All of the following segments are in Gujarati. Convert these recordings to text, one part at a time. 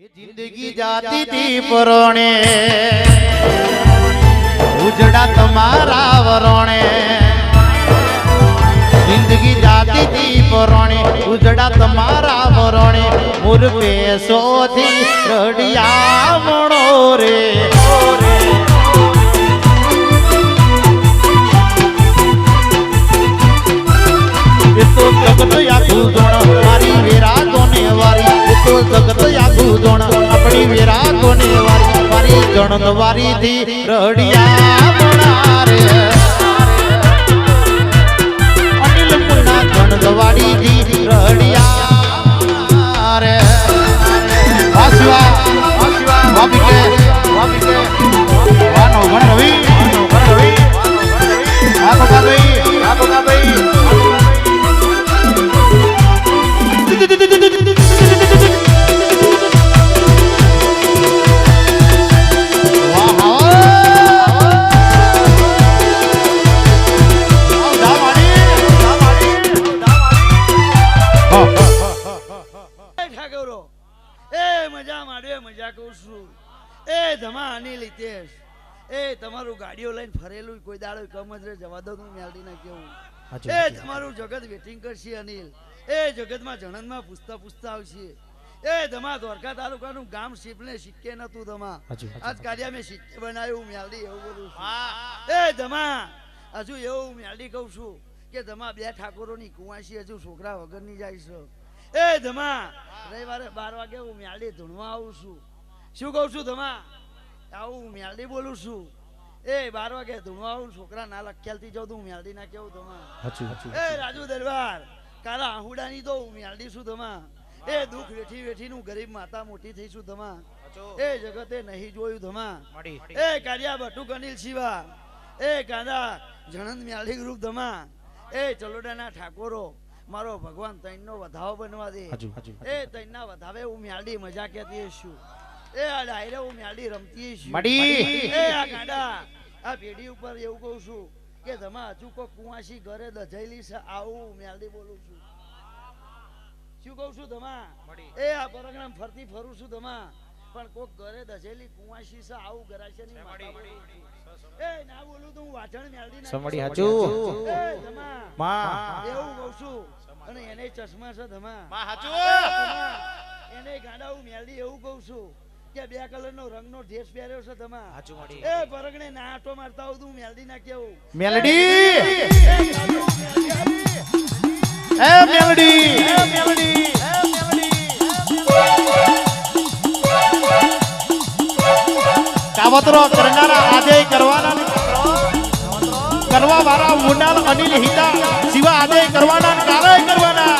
જિંદગી જાતી તી પરોણે. ઉજડા તમારા વરોણે. જિંદગી જાતી તી પરોણે ઉજડા તમારા વરોણે. મુર પેસોથી રડિયા ગણનવારી થી રડિયા એ ઠાકોરો એ મજા માંડવે મજા કહું છું એ ધમા લીતેશ એ તમારું ગાડીઓ લઈને ફરેલું કોઈ દાડો કમ જ જવા દો હું મેલડી ના કેવું. એ તમારું જગત વેટિંગ કરશે અનિલ. એ જગતમાં જણનમાં પૂછતા પૂછતા આવશે. એ ધમા દ્વારકા તાલુકાનું ગામ શિપને સિક્કે નતું ધમા. આજ કાર્ય મેં સિક્કે બનાવ્યું મેલડી એવું બોલું છું. એ ધમા હજુ એવું મેલડી કહું છું કે ધમા બે ઠાકોરોની કુંવાસી હજુ છોકરા વગરની જાય છે. એ ધમા. રવિવારે બાર વાગે હું મ્યાળી ધૂણવા આવું છું. શું કહું છું ધમા? આવું હું મેલડી બોલું છું. એ બાર વાગે ધૂણવા આવું છોકરા ના લખ્યાલથી જાઉં તો હું મેલડી ના કેવું ધમા? એ રાજુ દરબાર કાલા આહુડાની તો હું મ્યાળી છું ધમા. એ દુઃખ વેઠી વેઠી નું ગરીબ માતા મોટી થઈ છું ધમા. એ જગતે નહીં જોયું ધમા. એ કાર્યા બટુક અનિલ શિવા. એ કાંદા જણંદ મ્યાળી ગ્રુપ ધમા. એ ચલોડાના ઠાકોરો. મારો ભગવાન તૈનનો વધાવો બનવા દે. એ તૈનના વધાવે હું મ્યાડી મજા કેતી છું એ આ ડાયરે હું મ્યાડી રમતી છું મડી. એ આ ગાડા આ પેઢી ઉપર એવું કહું છું કે ધમા હજુ કો કુવાસી ઘરે દજાયેલી છે આવું મ્યાડી બોલું છું. શું કહું છું તમા? એ આ પરગણામ ફરતી ફરું છું તમા. પણ કોક ઘરે દજેલી કુવાશી છે આવું ગરાશે ની એ ના બોલું તો હું વાચણ મેલડી ના સમડી હાચું. એ તમા માં. એવું કહું છું. અને એને ચશ્મા છે ધમા માં હાચું. એને ગાડા હું મેલડી એવું કહું છું કે બે કલર નો રંગ નો ડ્રેસ પહેર્યો છે ધમા એ પરગણે ના આટો મારતા આવું તું મેલડી ના કેવું. મેલડી? એ મેલડી. કાવતરો કરનારા આજે કરવાના કરવા વાળા મુન્નાલ અનિલ હિતા. શિવા આજે કરવાના ને કાલે કરવાના.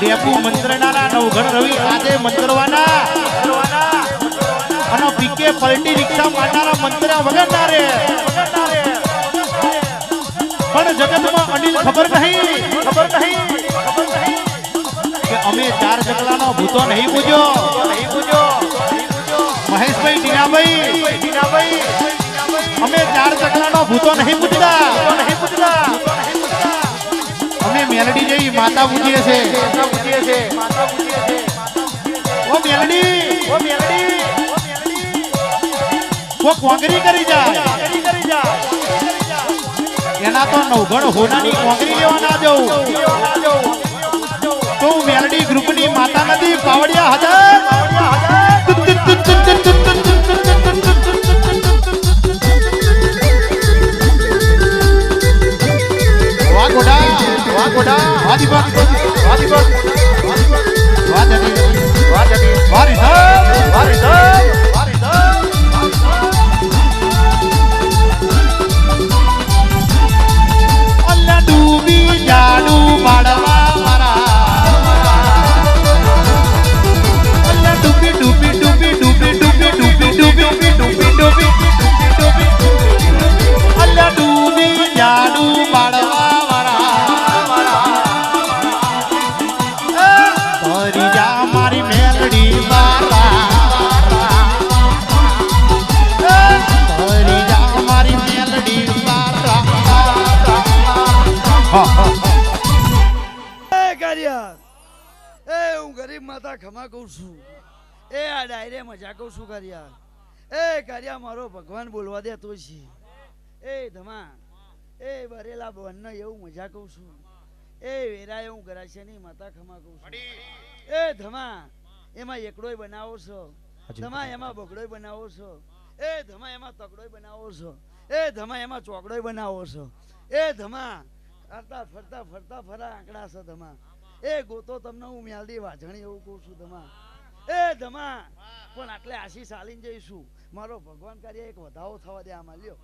લેપુ મંત્રનારા નવઘણ રવિ આજે મંત્રવાના. અને પીકે પલટી રિક્ષા મારનારા મંત્ર વગરના રે પણ જગતમાં અનિલ ખબર નહીં. ખબર નહીં કે અમે ચાર જગલાનો ભૂતો નહીં પૂજો નહીં પૂજો મહેશભાઈ ચાર ચકલાનો ભૂતો નહીં પૂજતા અમે મેલડી જેવી માતા પૂજીએ છે ઓ મેલડી. ઓ મેલડી કો કોંગરી કરી જાય. એના તો નવઘણ હોનાની કોંગરી લેવા ના જવું. તો મેલડી ગ્રુપની માતા નથી, પાવડિયા હજાર માતા ખમા કહું છું. એ આ ડાયરે મજા કહું છું કર્યા. એ કર્યા મારો ભગવાન બોલવા દે તો છે. એ ધમા એ બરેલા બોનનો એવું મજા કહું છું. એ વેરા એવું ગરાશે નહીં માતા ખમા કહું છું. એ ધમા એમાં એકડોય બનાવો છો. ધમા એમાં બગડોય બનાવો છો. એ ધમા એમાં તકડોય બનાવો છો. એ ધમા એમાં ચોકડોય બનાવો છો. એ ધમા ફરતા ફરતા ફરતા ફરા આંકડા છો ધમા એ ગોતો તમને હું મ્યાલદી વાજણી એવું કહું છું ધમા. એ ધમા. પણ આટલે આશીષ આલીને જઈશું. મારો ભગવાન કાર્ય એક વધાવો થવા દે આમાં લ્યો.